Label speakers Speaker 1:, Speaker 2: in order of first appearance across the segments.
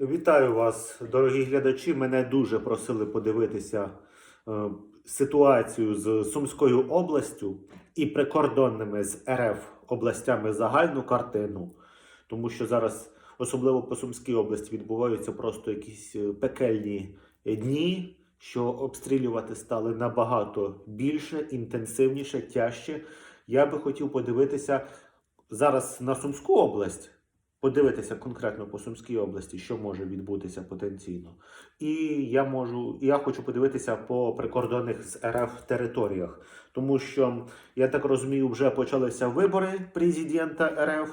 Speaker 1: Вітаю вас, дорогі глядачі. Мене дуже просили подивитися е, ситуацію з Сумською областю і прикордонними з РФ областями загальну картину, тому що зараз, особливо по Сумській області, відбуваються просто якісь е, пекельні дні, що обстрілювати стали набагато більше, інтенсивніше, тяжче. Я би хотів подивитися зараз на Сумську область подивитися конкретно по Сумській області, що може відбутися потенційно. І я можу, я хочу подивитися по прикордонних з РФ територіях, тому що я так розумію, вже почалися вибори президента РФ.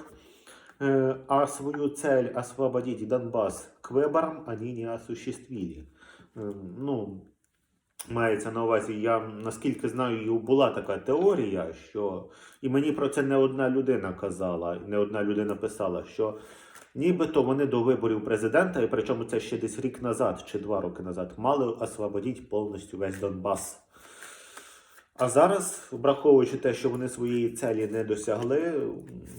Speaker 1: Е, А свою цель освободить Донбас к выборам они не осуществили. Е, Ну, мається на увазі, я наскільки знаю, була така теорія, що і мені про це не одна людина казала, не одна людина писала, що нібито вони до виборів президента, і причому це ще десь рік назад чи два роки назад, мали освободити повністю весь Донбас. А зараз, враховуючи те, що вони своєї целі не досягли,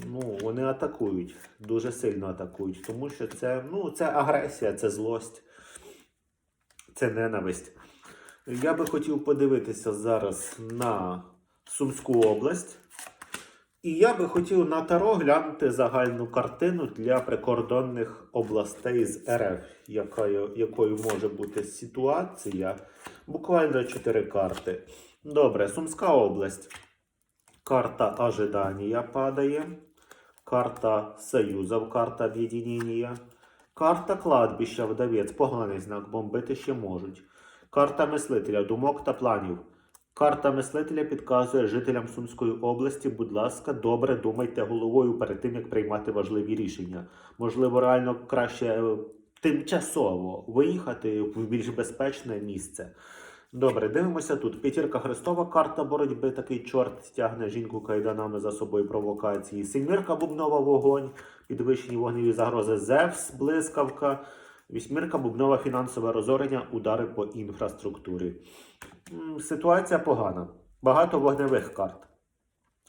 Speaker 1: ну вони атакують, дуже сильно атакують, тому що це, ну, це агресія, це злость, це ненависть. Я би хотів подивитися зараз на Сумську область. І я би хотів на Таро глянути загальну картину для прикордонних областей з РФ, якою, якою може бути ситуація. Буквально 4 карти. Добре, Сумська область. Карта ожидания падає. Карта союзов, карта об'єднання. Карта кладбища, вдовець, поганий знак, бомбити ще можуть. Карта мислителя, думок та планів. Карта мислителя підказує жителям Сумської області, будь ласка, добре думайте головою перед тим, як приймати важливі рішення. Можливо, реально краще е, тимчасово виїхати в більш безпечне місце. Добре, дивимося тут. П'ятірка Христова, карта боротьби, такий чорт тягне жінку кайданами за собою провокації. Сімірка бубнова вогонь, підвищені вогневі загрози Зевс, блискавка. Вісьмірка бубнова фінансове розорення, удари по інфраструктурі. Ситуація погана. Багато вогневих карт.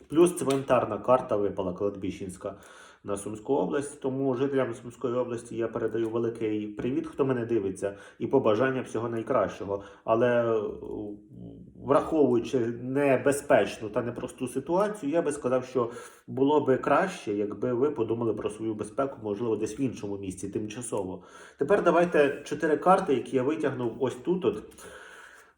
Speaker 1: Плюс цвинтарна карта випала кладбищенська на Сумську область. Тому жителям Сумської області я передаю великий привіт, хто мене дивиться, і побажання всього найкращого. Але е, враховуючи небезпечну та непросту ситуацію, я би сказав, що було би краще, якби ви подумали про свою безпеку, можливо, десь в іншому місці, тимчасово. Тепер давайте чотири карти, які я витягнув ось тут. От,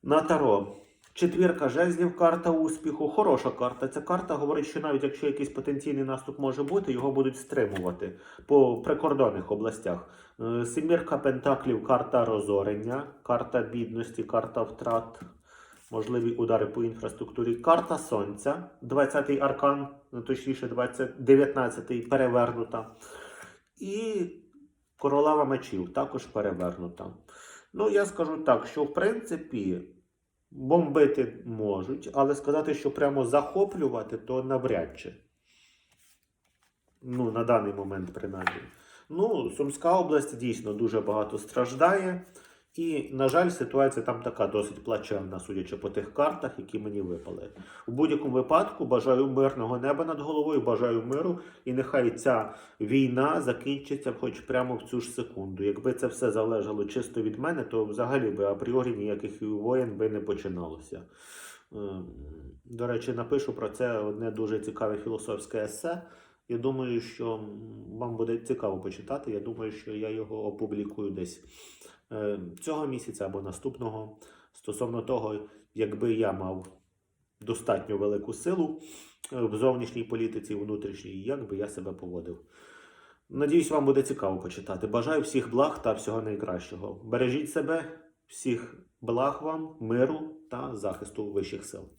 Speaker 1: на Таро. Четвірка жезлів, карта успіху. Хороша карта. Ця карта говорить, що навіть якщо якийсь потенційний наступ може бути, його будуть стримувати по прикордонних областях. Е, Семірка пентаклів, карта розорення, карта бідності, карта втрат, можливі удари по інфраструктурі. Карта сонця, 20-й аркан, ну, точніше, 20, 19-й перевернута. І королева мечів також перевернута. Ну, я скажу так, що в принципі бомбити можуть, але сказати, що прямо захоплювати, то навряд чи. Ну, на даний момент, принаймні. Ну, Сумська область дійсно дуже багато страждає. І, на жаль, ситуація там така досить плачевна, судячи по тих картах, які мені випали. У будь-якому випадку бажаю мирного неба над головою, бажаю миру, і нехай ця війна закінчиться хоч прямо в цю ж секунду. Якби це все залежало чисто від мене, то взагалі би апріорі ніяких воєн би не починалося. Ем, До речі, напишу про це одне дуже цікаве філософське есе. Я думаю, що вам буде цікаво почитати. Я думаю, що я його опублікую десь е, цього місяця або наступного стосовно того, якби я мав достатньо велику силу е, в зовнішній політиці, і внутрішній, як би я себе поводив. Надіюсь, вам буде цікаво почитати. Бажаю всіх благ та всього найкращого. Бережіть себе, всіх благ вам, миру та захисту вищих сил.